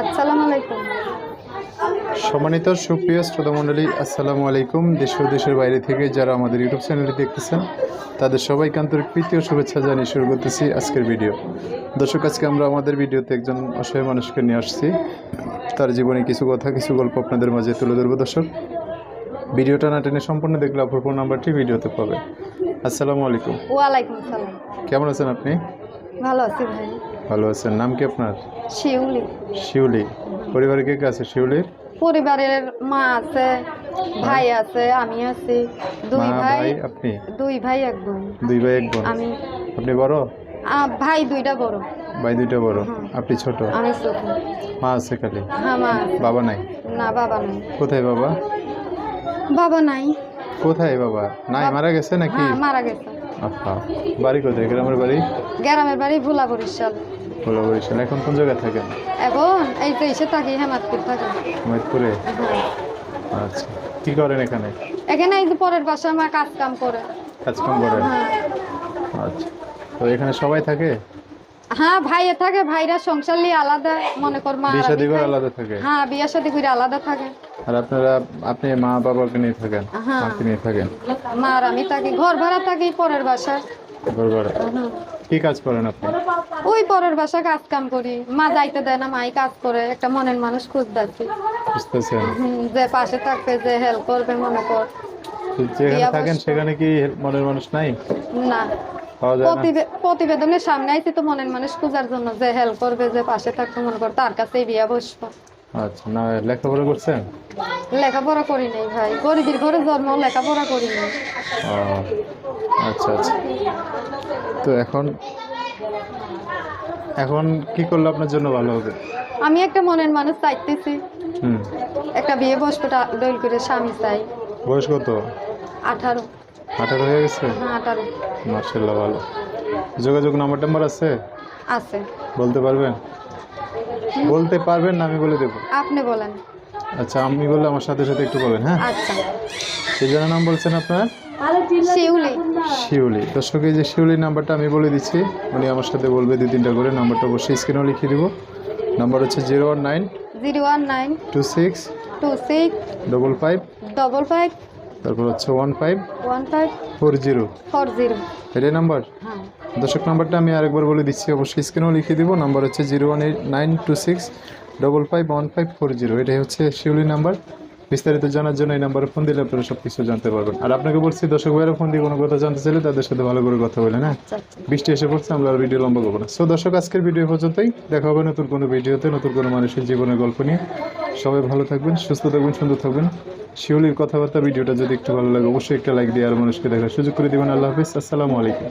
আসসালামু আলাইকুম। সম্মানিত সুপ্রিয় শ্রোতামণ্ডলী আসসালামু আলাইকুম। দেশ ও দেশের বাইরে থেকে যারা আমাদের ইউটিউব চ্যানেলে দেখতেছেন তাদের সবাইকে আন্তরিক প্রীতি ও শুভেচ্ছা জানিয়ে শুরু করতেছি আজকের ভিডিও। দর্শক আজকে আমরা আমাদের ভিডিওতে একজন অসহায় মানুষকে নিয়ে আসছি। তার জীবনে কিছু কথা কিছু গল্প আপনাদের মাঝে তুলে ধরবো দর্শক। ভিডিওটা না টেনে সম্পূর্ণ দেখলে অপর ফোন নাম্বারটি ভিডিওতে পাবে আসসালামু আলাইকুম। ওয়ালাইকুম সালাম কেমন আছেন আপনি? ভালো আছি ভাই। ভালো আছেন। নাম কি আপনার? শিউলি। শিউলি। পরিবারে কে কে আছে শিউলির? পরিবারের মা আছে ভাই আছে আমি আছি। দুই ভাই আপনি? দুই ভাই এক বোন। দুই ভাই এক বোন। আমি। আপনি বড়? ভাই দুইটা বড়। ভাই দুইটা বড়। আপনি ছোট? আমি ছোট। মা আছে খালি? হ্যাঁ মা বাবা নাই? না বাবা নাই। কোথায় বাবা? বাবা নাই। কোথায় বাবা? নাই মারা গেছে নাকি? হ্যাঁ মারা গেছে। আহা বাড়ি কোথায়? গ্রামের বাড়ি? গ্রামের বাড়ি ভোলা বরিশাল বরিশাল এখন কোন জায়গায় থাকেন? এখন এই তো এসে থাকি হেমাদপুর থাকি। হ্যাঁ। আচ্ছা। কি করেন এখানে? এখানে এই যে পরের বাসা আমার কাজ কাম করে। কাজকাম করেন? হ্যাঁ। আচ্ছা। তো এখানে সবাই থাকে? হ্যাঁ ভাইয়ে থাকে ভাইরা সংসার নিয়ে আলাদা মনে কর মা বিয়ে শাদী করে আলাদা থাকে? হ্যাঁ বিয়ে শাদী করে আলাদা থাকে। আর আপনারা আপনি মা বাবাকে নিয়ে থাকেন? হ্যাঁ। মাকে নিয়ে থাকেন? মা আর আমি থাকি ঘর ভাড়া থাকি পরের বাসা ঘর ভাড়া? কি কাজ করেন আপনি? ওই পরের বাসা কাজ কাম করি। মা যাইতে দেয় না মাই কাজ করে একটা মনের মানুষ খুঁজতেছি বুঝতেছেন? যে পাশে থাকবে যে হেল্প করবে মনে কর। যেখানে থাকেন সেখানে কি মনের মানুষ নাই? না। প্রতিবেদনের সামনে আইছি তো মনের মানুষ খোঁজার জন্য যে হেল্প করবে যে পাশে থাকবে মনে কর তার কাছেই বিয়া বসবো। আচ্ছা না লেখাপড়া করছেন? লেখাপড়া করি নাই ভাই। গরিবের ঘরে জন্ম লেখাপড়া করি নাই। আচ্ছা আচ্ছা। তো এখন এখন কি করলে আপনার জন্য ভালো হবে? আমি একটা মনের মানুষ চাইতেছি। একটা বিয়ে বসবো ডইল করে স্বামী চাই। বয়স কত? আঠারো। আঠারো হয়ে গেছে? হ্যাঁ আঠারো। মার্শাল্লাহ ভালো। যোগাযোগ নাম্বার টাম্বার আছে? আছে। বলতে পারবেন? বলতে পারবেন না আমি বলে দেবো। আপনি বলেন। আচ্ছা আমি বললে আমার সাথে সাথে একটু বলেন হ্যাঁ? আচ্ছা। সেই জন্য নাম বলছেন আপনার? শিউলি। শিউলি। দর্শক এই যে শিউলির নাম্বারটা আমি বলে দিচ্ছি উনি আমার সাথে বলবে দুই তিনটা করে নাম্বারটা অবশ্যই স্ক্রিনেও লিখিয়ে দিব। নাম্বার হচ্ছে zero one nine zero one nine two six two six double five double five তারপর হচ্ছে one five one five four zero. Four zero. এটাই নাম্বার? হ্যাঁ। দর্শক নাম্বারটা আমি আরেকবার বলে দিচ্ছি অবশ্যই স্ক্রিনেও লিখিয়ে দিব। নাম্বার হচ্ছে zero one eight nine two six double five one five four zero. এটাই হচ্ছে শিউলি নাম্বার। বিস্তারিত জানার জন্য এই নাম্বারে ফোন দিলে আপনারা সব কিছু জানতে পারবেন। আর আপনাকে বলছি দর্শক ভাইয়েরা ফোন দিয়ে কোনো কথা জানতে চাইলে তাদের সাথে ভালো করে কথা বলেন হ্যাঁ? আচ্ছা আচ্ছা। বৃষ্টি এসে পড়ছে আমরা আর ভিডিও লম্বা করব না। সো দর্শক আজকের ভিডিও পর্যন্তই। দেখা হবে নতুন কোনো ভিডিওতে নতুন কোনো মানুষের জীবনের গল্প নিয়ে। সবাই ভালো থাকবেন সুস্থ থাকবেন সুন্দর থাকবেন। শিউলির কথাবার্তা ভিডিওটা যদি একটু ভালো লাগে অবশ্যই একটা লাইক দিয়ে আর মানুষকে দেখার সুযোগ করে দিবেন। আল্লাহ হাফিজ আসসালামু আলাইকুম।